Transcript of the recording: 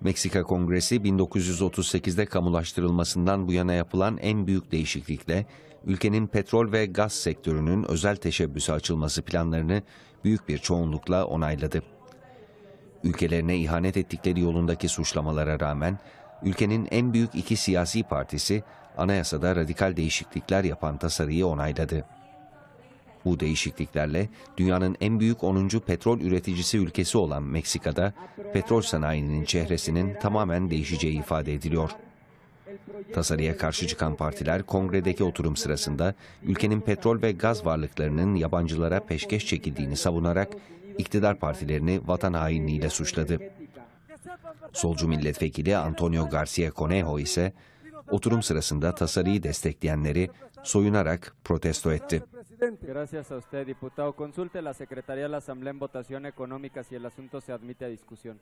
Meksika Kongresi 1938'de kamulaştırılmasından bu yana yapılan en büyük değişiklikle ülkenin petrol ve gaz sektörünün özel teşebbüse açılması planlarını büyük bir çoğunlukla onayladı. Ülkelerine ihanet ettikleri yolundaki suçlamalara rağmen ülkenin en büyük iki siyasi partisi anayasada radikal değişiklikler yapan tasarıyı onayladı. Bu değişikliklerle dünyanın en büyük 10. petrol üreticisi ülkesi olan Meksika'da petrol sanayinin çehresinin tamamen değişeceği ifade ediliyor. Tasarıya karşı çıkan partiler kongredeki oturum sırasında ülkenin petrol ve gaz varlıklarının yabancılara peşkeş çekildiğini savunarak iktidar partilerini vatan hainliğiyle suçladı. Solcu milletvekili Antonio Garcia Conejo ise oturum sırasında tasarıyı destekleyenleri soyunarak protesto etti. Gracias a usted, diputado. Consulte la Secretaría de la Asamblea en votación económica si el asunto se admite a discusión.